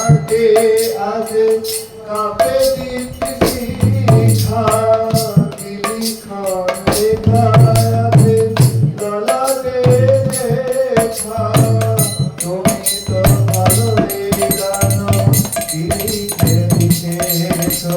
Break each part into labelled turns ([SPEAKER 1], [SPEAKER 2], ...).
[SPEAKER 1] হাতে আজ, কাপে দিতি লিখা লিখা লেখাতে গলাতে লেখা তুমি তো ভালো গান লিখে লিখেছো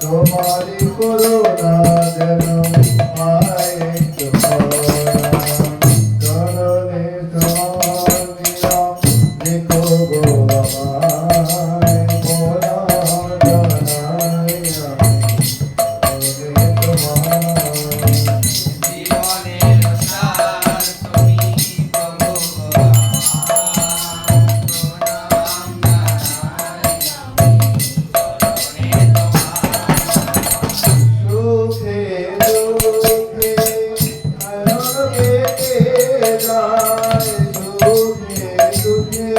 [SPEAKER 1] তোমারি করোনা